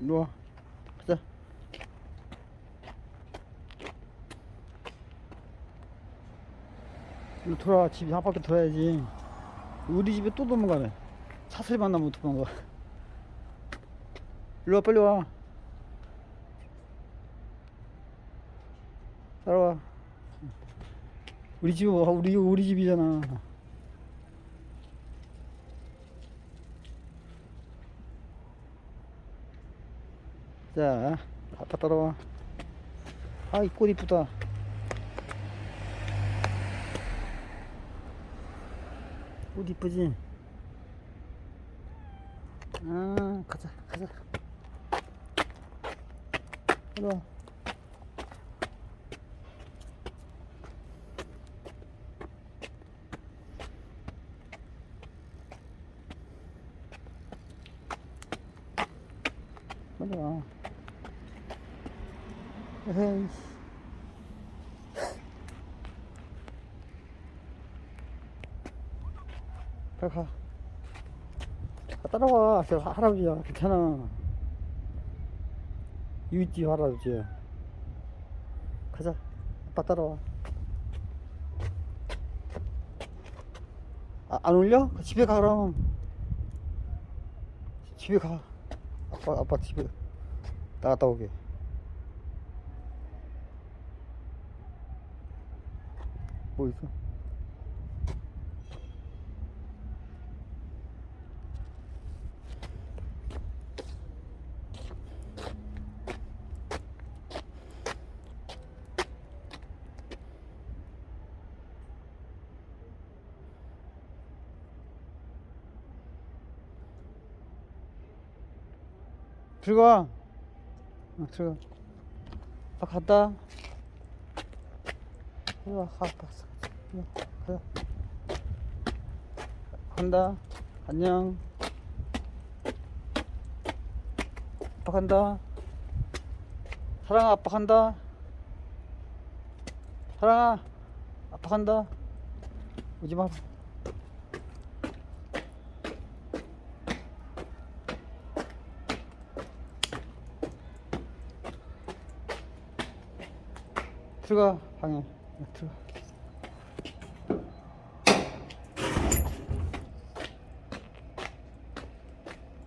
이리 와. 가자. 이리 돌아. 집한 바퀴 돌아야지. 우리 집에 또 도망가네. 차 소리만 나면 도망가. 일로 와, 빨리 와. 따라와. 우리 집, 우리, 우리 집이잖아. 자, 아빠 따라와. 아, 이 꽃 이쁘다. 꽃 이쁘지? 아, 가자, 가자. 빨리 와. 에헤이. 빨리 가. 아, 따라와. 저 할아버지야. 괜찮아. 유이지 할아버지야. 가자. 아빠 따라와. 아, 안 울려? 집에 가, 그럼. 집에 가. 아빠, 아빠 집에 나갔다 오게. 뭐 있어? 들어가. 어, 들어가. 아빠 갔다. 이리 와, 가, 가, 이리 와, 가자. 간다. 안녕. 아빠 간다. 사랑아, 아빠 간다. 사랑아, 아빠 간다. 오지 마. 들어가 방에 들어가